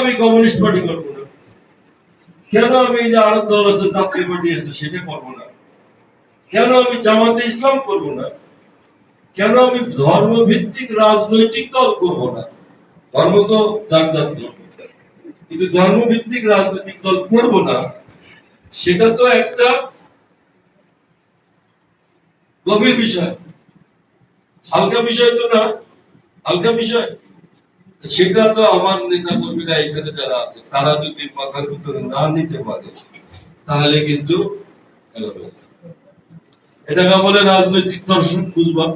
আমি communist party করব না। কেন আমি যে আরব দল আছে জাতীয় পার্টি আছে, সেটা করব না। কেন আমি জামাতে ইসলাম করব না? কেন আমি ধর্ম ভিত্তিক রাজনৈতিক দল করব না? ধর্ম তো যার যার কিন্তু ধর্ম ভিত্তিক রাজনৈতিক দল করব না, সেটা তো একটা গভীর বিষয়। হালকা বিষয় তো না, হালকা বিষয়। সেটা তো আমার নেতা কর্মীরা এখানে যারা আছে, তারা যদি মাথার ভিতরে না নিতে পারে, তাহলে কিন্তু। এটাকে বলে রাজনৈতিক দর্শন বুঝবা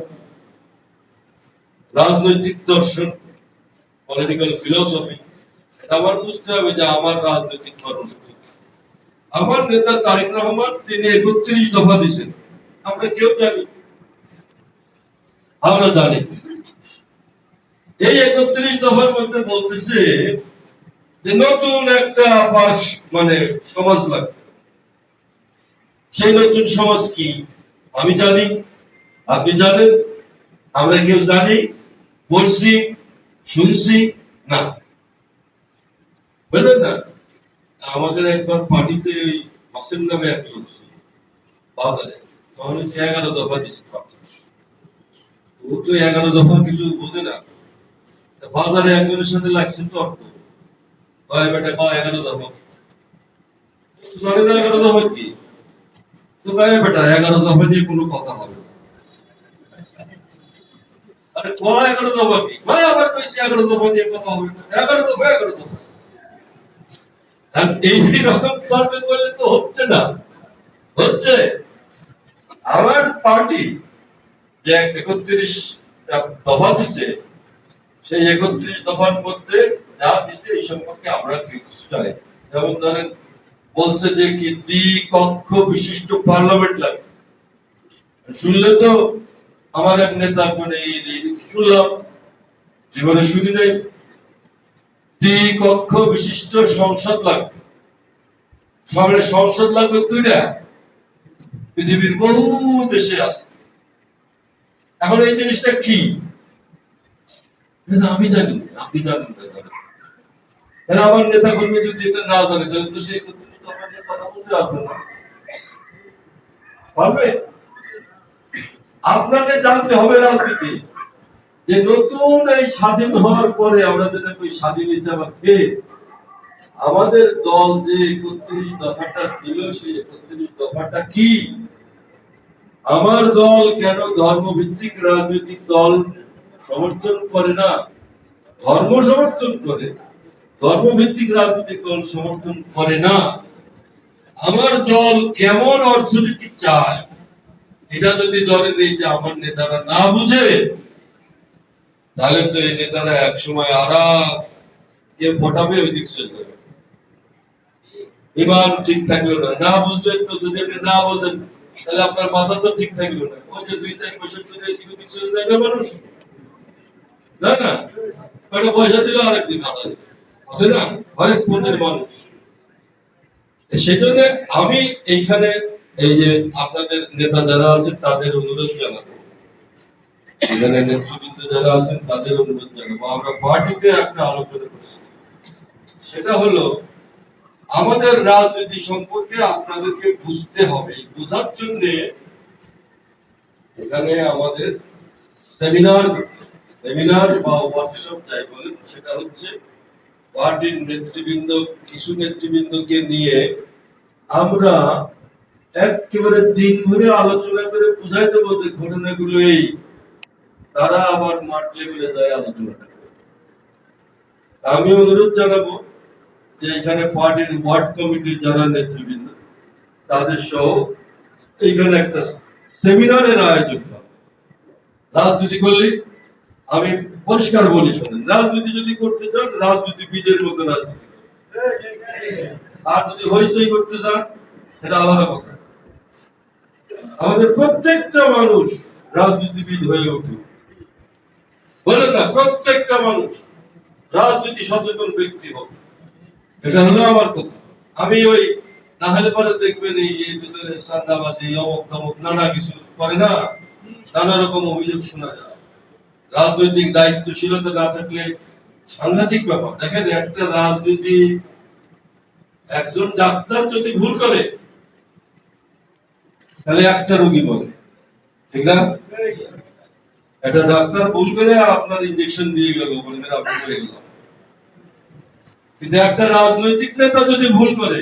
রাজনৈতিক দর্শন পলিটিক্যাল ফিলোসফি আমার বুঝতে হবে যে আমার রাজনৈতিক কর্মসূচি। আমার নেতা তারেক রহমান, তিনি একত্রিশ দফা দিয়েছেন। আমরা কেউ জানি আমরা জানি। এই একত্রিশ দফার মধ্যে বলতেছে যে নতুন একটা মানে সমাজ লাগবে। সেই নতুন সমাজ কি? আমি জানি, আপনি জানেন, আমরা কেউ জানি বলছি শুনছি, না। বুঝলেন না? আমাদের একবার পার্টিতে ওই হোসেন নামে এক লোক ছিল, বাজারে। তখন এগারো দফা দিচ্ছে ও তো এগারো দফা কিছু বোঝে না। বাজারে একজনের সাথে লাগছে তর্ক। কয় বেটা, কয় এগারো না এগারো দফা কি। তো কয় বেটা, এগারো দফা নিয়ে কোনো কথা হবে না। আরে কয় এগারো দফা কি। কয় আবার কইছি এগারো দফা নিয়ে কথা হবে এগারো দফা এগারো দফা আর তো হচ্ছে না। হচ্ছে? আমার পার্টি যে একত্রিশ দফা দিচ্ছে সেই একত্রিশ দফার মধ্যে যা দিছে, এই সম্পর্কে আমরা কিছু জানি যেমন ধরেন, বলছে যে কি দ্বিকক্ষ বিশিষ্ট পার্লামেন্ট লাগবে শুনলে তো আমার এক নেতা মানে শুনলাম? জীবনে শুনি নাই। দ্বিকক্ষ বিশিষ্ট সংসদ লাগবে। সামনে সংসদ লাগবে দুইটা। পৃথিবীর বহু দেশে আছে। এখন এই জিনিসটা কি? আমি জানি, আপনি জানেন না তাহলে আমার নেতা কর্মী যদি এটা না জানে, তাহলে তো সেই সত্যি কথা বলতে পারবে না। পারবে? আপনাকে জানতে হবে রাজনীতি। যে নতুন এই স্বাধীন হওয়ার পরে আমরা যেটা ওই স্বাধীন হিসাবে খেয়ে আমাদের দল যে একত্রিশ দফাটা দিল সেই একত্রিশ দফাটা কি? আমার দল কেন ধর্মভিত্তিক রাজনৈতিক দল সমর্থন করে না, ধর্ম সমর্থন করে, ধর্মভিত্তিক রাজনৈতিক দল সমর্থন করে না। আমার দল কেমন অর্থনীতি চায়, এটা যদি ধরেন এই যে আমার নেতারা না বুঝে, তাহলে তো এই নেতারা একসময় আরা কে ফটাবে ওই দিক চলে যাবে। ইমান ঠিক থাকল না না বুঝলেন তো যদি আপনি না বোঝেন, তাহলে আপনার মাথা তো ঠিক থাকল না। ওই যে দুই চার বছর ধরে এদিক চলে না মানুষ। না না। কয়টা পয়সা আরেকদিন আছে না? অনেক মানুষ। সেজন্য আমি এইখানে এই যে আপনাদের নেতা যারা আছেন, তাদের অনুরোধ জানাব। এখানে নেতৃবৃন্দ যারা আছেন, তাদের অনুরোধ জানাব। আমরা পার্টিতে একটা আলোচনা করছি। সেটা হলো, আমাদের রাজনীতি সম্পর্কে আপনাদেরকে বুঝতে হবে। বোঝার জন্য এখানে আমাদের সেমিনার সেমিনার বা ওয়ার্কশপ যাই বলেন সেটা হচ্ছে পার্টির নেতৃবৃন্দ, কিছু নেতৃবৃন্দকে নিয়ে আমরা একেবারে দিন ধরে আলোচনা করে বুঝাই দেবো যে ঘটনাগুলো এই। তারা আবার মাঠ লেভেলে যায় আলোচনাটা আমি অনুরোধ জানাব যে এখানে পার্টির ওয়ার্ড কমিটির যারা নেতৃবৃন্দ, তাদের সহ এইখানে একটা সেমিনারের আয়োজন। রাজনীতি করলে? আমি পরিষ্কার বলি শোনেন, রাজনীতি যদি করতে চান রাজনীতিবিদের মতো রাজনীতি আর যদি হইচই করতে চান, সেটা আলাদা কথা। আমাদের প্রত্যেকটা মানুষ রাজনীতিবিদ হয়ে উঠুক। বলেন না, প্রত্যেকটা মানুষ রাজনীতি সচেতন ব্যক্তি হোক। এটা হলো আমার কথা। আমি ওই না হলে পরে দেখবেন এই যে ভিতরে সান্দাবাজি অমুক তমুক নানা কিছু করে না, নানা রকম অভিযোগ শোনা যায়। রাজনৈতিক দায়িত্বশীলতা না থাকলে সাংঘাতিক ব্যাপার। দেখেন, একটা রাজনীতি, একজন ডাক্তার যদি ভুল করে, তাহলে একটা রোগী বলে। ঠিক না? একটা ডাক্তার ভুল করে আপনার ইঞ্জেকশন দিয়ে গেল, বলে আপনি করে গেলাম। কিন্তু একটা রাজনৈতিক নেতা যদি ভুল করে,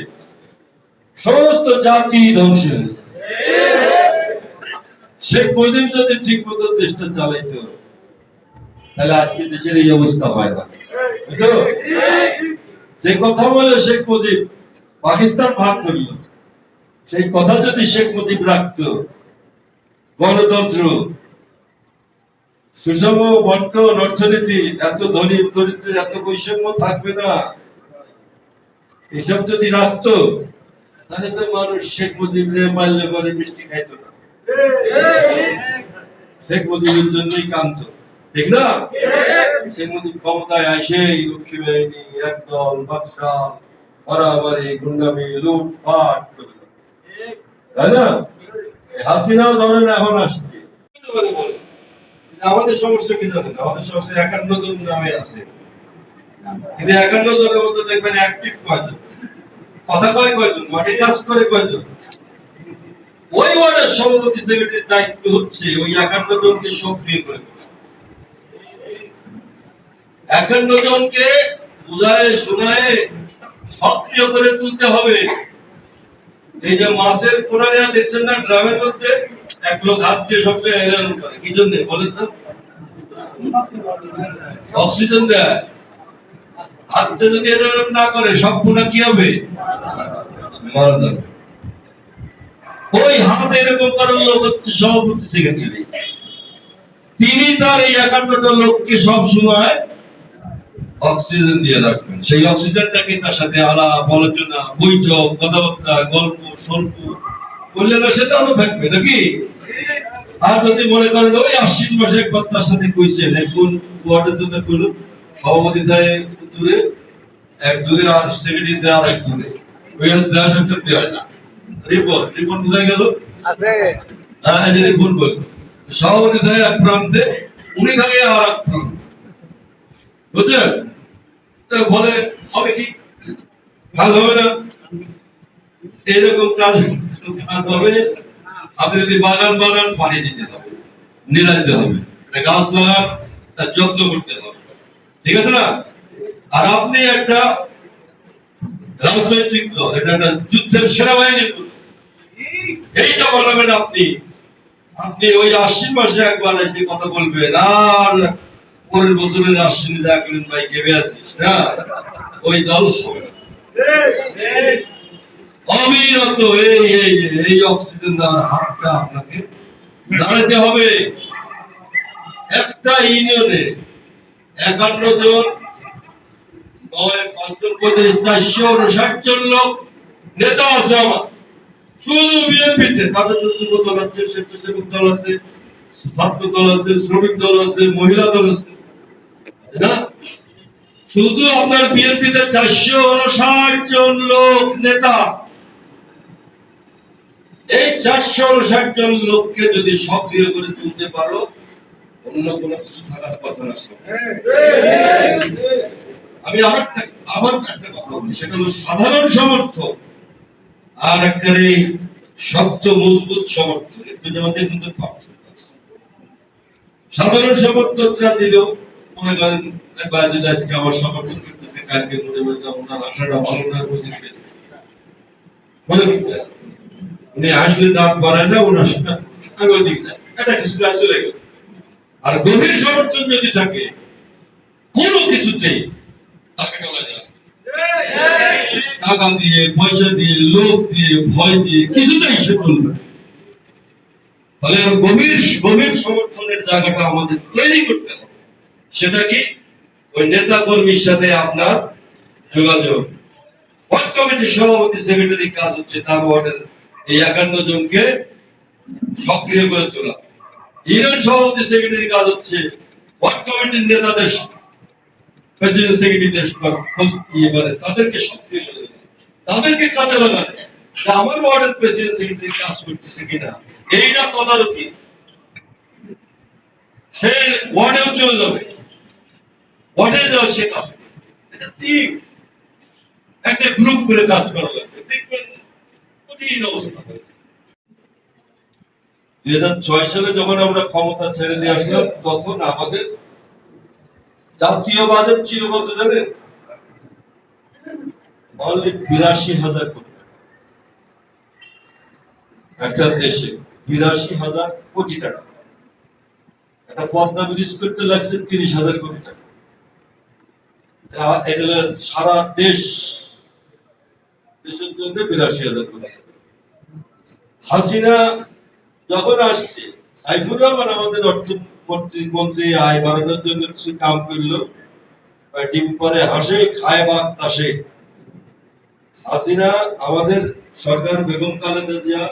সমস্ত জাতি ধ্বংস হয়ে যায় শেখ মুজিব যদি ঠিক মতো দেশটা চালাইতো তাহলে আজকে দেশের এই অবস্থা হয় না। যে কথা বলে শেখ মুজিব, পাকিস্তান ভাগ সেই কথা যদি শেখ মুজিব রাখতো, গণতন্ত্র, সুষম বন্টন অর্থনীতি, এত ধনী দরিদ্রের এত বৈষম্য থাকবে না। এসব যদি রাখতো, তাহলে তো মানুষ শেখ মুজিবরে মারলে পরে মিষ্টি খাইতো না। শেখ মুজিবের জন্যই কান্ত ঠিক না? মুজিব ক্ষমতায় আসে লক্ষ্মী বাহিনী, একদল মারামারি গুন্ডামি। তাই না? হাসিনাও ধরেন এখন আসছে। আমাদের সমস্যা কি জানেন? আমাদের সমস্যা একান্ন জন নামে আছে। কিন্তু একান্ন জনের মধ্যে দেখবেন অ্যাক্টিভ কয়জন? কথা কয় কয়জন? মাঠে কাজ করে কয়জন? ওই ওয়ার্ডের সভাপতি সেক্রেটারির দায়িত্ব হচ্ছে ওই একান্ন জনকে সক্রিয় করে। একান্ন জনকে বুঝায় শোনায় সক্রিয় করে তুলতে হবে। এই যে মাছের কোনারিয়া দেখছেন না মধ্যে এক লোক এলান করে। কি জন্য? বলেন তো। অক্সিজেন দেয়। যদি এরকম না করে সব কি হবে? মারা যাবে। ওই হাত এরকম করার লোক হচ্ছে সভাপতি তিনি তার এই একান্নটা লোককে সব সময় অক্সিজেন দিয়ে রাখবেন। সেই অক্সিজেনটাকে তার সাথে আলাপ আলোচনা বৈঠক কথাবার্তা গল্প স্বল্প। করলে সেটা আরও থাকবে নাকি? আর যদি মনে করেন ওই আশ্বিন মাসে একবার তার সাথে কইছেন এখন ওয়ার্ডের জন্য সভাপতি দেয় দূরে এক দূরে আর সেক্রেটারি দেয় আর এক দূরে। ওই দেওয়া সবটা দেওয়া না। রিপোর্ট রিপোর্ট কোথায় গেল? আছে। হ্যাঁ যে রিপোর্ট বল সভাপতি দেয় এক প্রান্তে উনি থাকে আর এক প্রান্তে। বুঝছেন তা বলে, হবে কি? কাজ হবে না? এরকম কাজ কাজ হবে। আপনি যদি বাগান বাগান পানি দিতে হবে নিরাইতে হবে। গাছ লাগান তার যত্ন করতে হবে। ঠিক আছে না? আর আপনি একটা রাজনৈতিক দল, এটা একটা যুদ্ধের এইটা বলবেন আপনি আপনি ওই আশ্বিন মাসে একবার এসে কথা বলবেন, আর পরের বছরের আশ্বিনে দেখলেন ভাই কেবে আছিস না, ওই দল অবিরত এই এই এই অক্সিজেন দেওয়ার হাতটা আপনাকে দাঁড়াতে হবে। একটা ইউনিয়নে একান্ন জন, নয় পাঁচজন পঁয়ত্রিশ, চারশো উনষাট জন লোক নেতা আছে আমার। শুধু বিএনপিতে, তাদের যুব দল আছে, স্বেচ্ছাসেবক দল আছে, ছাত্র দল আছে, শ্রমিক দল আছে, মহিলা দল আছে। শুধু আপনার বিএনপিতে চারশো উনষাট জন লোক নেতা। এই চারশো উনষাট জন লোককে যদি সক্রিয় করে তুলতে পারো, অন্য কোনো কিছু থাকার কথা না আমি আমার একটা- আমার একটা কথা বলি, সেটা হলো সাধারণ সমর্থক আর একেবারে শক্ত, মজবুত সমর্থক। এর মধ্যে কিন্তু পার্থক্য। সাধারণ সমর্থকরা দিল মনে করেন বাজেদ আজকে আমার কালকে মনে ওনার আশাটা ভালো না উনি আসলে না ওনার সাথে আমি এটা কিছু কাজ চলে গেল। আর গভীর সমর্থন যদি থাকে, কোনো কিছুতেই তাকে যায় টাকা দিয়ে, পয়সা দিয়ে লোক দিয়ে, ভয় দিয়ে কিছুতেই সে না। তাহলে গভীর গভীর সমর্থনের জায়গাটা আমাদের তৈরি করতে হবে। সেটা কি? ওই নেতা কর্মীর সাথে আপনার যোগাযোগ। ওয়ার্ড কমিটির সভাপতি, সেক্রেটারি কাজ হচ্ছে তার ওয়ার্ডের এই একান্ন জনকে সক্রিয় করে তোলা। ইউনিয়ন সভাপতি, সেক্রেটারি কাজ হচ্ছে ওয়ার্ড কমিটির নেতাদের প্রেসিডেন্ট সেক্রেটারিদের মানে তাদেরকে সক্রিয় করে তাদেরকে কাজে লাগানো আমার ওয়ার্ডের প্রেসিডেন্ট, সেক্রেটারি কাজ করতেছে কিনা? এইটা তদারকি। সে ওয়ার্ডেও চলে যাবে। ওয়ার্ডে যাও সে কাজ করবে। এটা টিম একটা গ্রুপ করে কাজ করা লাগবে। দেখবেন কঠিন অবস্থা। দুই হাজার ছয় সালে যখন আমরা ক্ষমতা ছেড়ে দিয়ে আসলাম, তখন আমাদের জাতীয় বাজেট ছিল কত জানেন? অনলি বিরাশি হাজার কোটি একটা দেশে বিরাশি হাজার কোটি টাকা। একটা পদ্মা ব্রিজ করতে লাগছে তিরিশ হাজার কোটি টাকা। সারা দেশ, দেশের জন্য বিরাশি হাজার হাসিনা যখন আসছে সাইফুর রহমান আমাদের অর্থমন্ত্রী, মন্ত্রী, আয় বাড়ানোর জন্য কিছু কাম করল। ডিম পরে হাসে, খায় বাদ হাসিনা আমাদের সরকার বেগম খালেদা জিয়া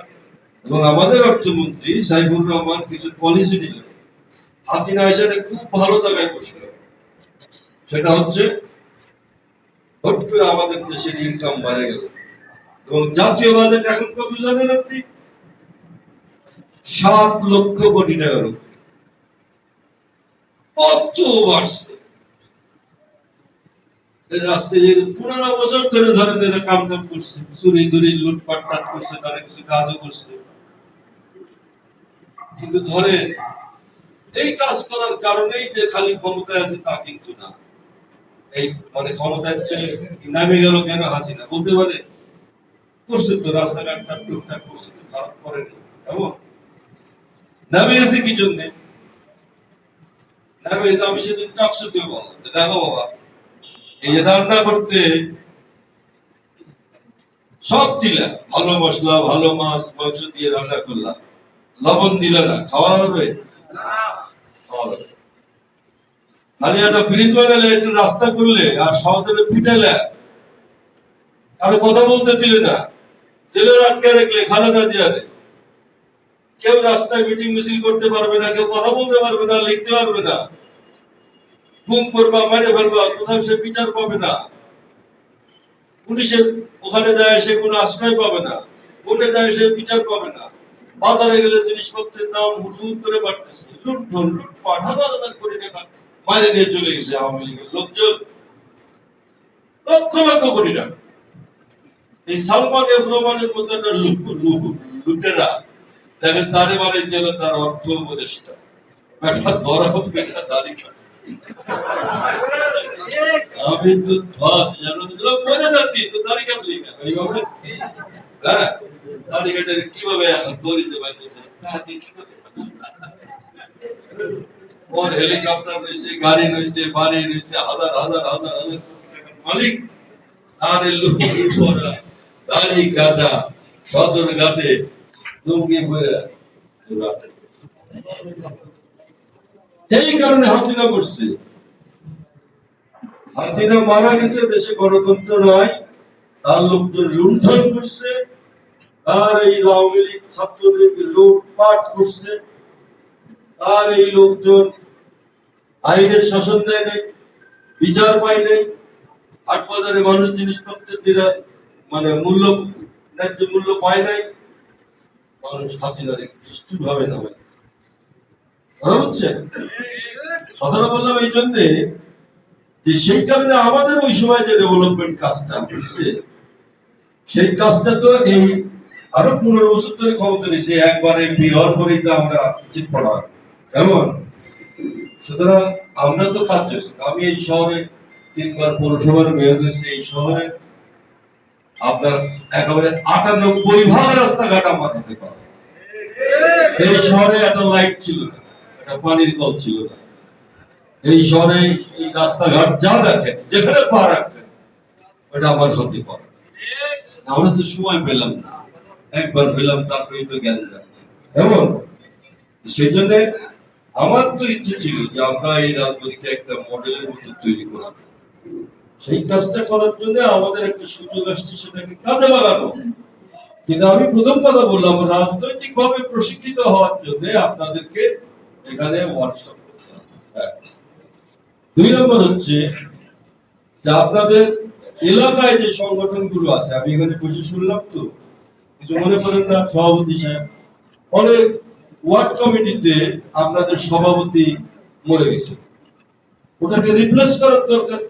এবং আমাদের অর্থমন্ত্রী সাইফুর রহমান কিছু পলিসি দিল। হাসিনা এসে খুব ভালো জায়গায় বসল। সেটা হচ্ছে হট করে আমাদের দেশের ইনকাম বাড়ে গেল। এবং জাতীয় বাজেট এখন কত জানেন আপনি? সাত লক্ষ কোটি টাকার কত বাড়ছে? এই রাস্তায় যে পনেরো বছর ধরে ধরেন এরা কাম কাম করছে, চুরি ধুরি, লুটপাট, টাট করছে তারা কিছু কাজও করছে। কিন্তু ধরে এই কাজ করার কারণেই যে খালি ক্ষমতায় আছে তা কিন্তু না। এই মানে নামে গেল কেন বলতে পারে করছে তো রাস্তাঘাট টুকটাক করছে তো খারাপ করেনি এমন নামে গেছে কি জন্যে? নামে গেছে, আমি সেদিন বললাম দেখো বাবা, এই যে রান্না করতে সব দিলা, ভালো মশলা, ভালো মাছ, মাংস দিয়ে রান্না করলাম লবণ দিলে না, খাওয়া হবে? খাওয়া হবে। খালি একটা ফ্রিজ বানালে, একটু রাস্তা করলে আর সহজে পিটালে কারও কথা বলতে দিলে না। আটকে রাখলে খালেদা কেউ রাস্তায় মিটিং মিছিল করতে পারবে না, কেউ কথা বলতে পারবে না, লিখতে পারবে না। গুম করবা ফেলবা, কোথাও সে বিচার পাবে না। পুলিশের ওখানে যায়, সে কোনো আশ্রয় পাবে না। কোর্টে যায়, সে বিচার পাবে না। বাজারে গেলে জিনিসপত্রের দাম হুড় করে বাড়তেছে। লুণ্ঠন, লুটপাট টাকা। বাইরে নিয়ে চলে গেছে আওয়ামী লীগের লোকজন। লক্ষ লক্ষ কোটি টাকা। এই সালমান এফ রহমানের মতো একটা লুটেরা, দেখেন তারে মানে যেন তার অর্থ উপদেষ্টা। একটা খাচ্ছে। আমি তো জানো যাচ্ছি, তো কাটলি হ্যাঁ কাটে কীভাবে এখন দড়িতে বাঁধতেছে হাতে কি করে ওর হেলিকপ্টার রয়েছে, গাড়ি রয়েছে, বাড়ি রয়েছে, হাজার হাজার হাজার হাজার মালিক এই লুঙ্গি পরা দাড়ি কাটা, সদর ঘাটে লুঙ্গি পরে এই কারণে হাসিনা করছে হাসিনা মারা গেছে, দেশে গণতন্ত্র নয় তার লোকজন লুণ্ঠন করছে, তার এই আওয়ামী লীগ ছাত্রলীগ লুটপাট করছে। তার এই লোকজন আইনের শাসন দেয় নাই, বিচার পায় নাই। হাট বাজারে মানুষ জিনিসপত্রের দিরা মানে মূল্য, ন্যায্য মূল্য পায় নাই। মানুষ হাসিনারে নিষ্ঠুর ভাবে কথা হচ্ছে কথাটা বললাম এই জন্যে যে সেই কারণে আমাদের ওই সময় যে ডেভেলপমেন্ট কাজটা হচ্ছে, সেই কাজটা তো এই আরও পনেরো বছর ধরে ক্ষমতা নিয়েছে একবার হওয়ার পরেই তো আমরা জিত পড়া কেমন? সুতরাং আমরা তো কাজ আমি এই শহরে তিনবার পৌরসভার মেয়র হয়েছি, এই শহরে আপনার একেবারে আটানব্বই ভাগ রাস্তাঘাট আমার হাতে এই শহরে একটা লাইট ছিল একটা পানির কল ছিল না। এই শহরে এই রাস্তাঘাট যা দেখেন, যেখানে পা রাখবেন, ওটা আমার হতে পারে আমরা তো সময় পেলাম না। একবার পেলাম তারপরেই তো জ্ঞান যাচ্ছে সেই জন্য আমার তো ইচ্ছে ছিল যে আমরা এই রাজবাড়িকে একটা মডেলের মতো তৈরি করা। সেই কাজটা করার জন্য আমাদের একটা সুযোগ আসছে, সেটাকে কাজে লাগানো। কিন্তু আমি প্রথম কথা বললাম রাজনৈতিক ভাবে প্রশিক্ষিত হওয়ার জন্য আপনাদেরকে এখানে ওয়ার্কশপ করতে দুই নম্বর হচ্ছে যে আপনাদের এলাকায় যে সংগঠনগুলো আছে, আমি এখানে বসে শুনলাম তো, কিছু মনে করেন না? সভাপতি সাহেব। অনেক ওয়ার্ড কমিটিতে আপনাদের সভাপতি মরে গেছে। ওটাকে রিপ্লেস করার দরকার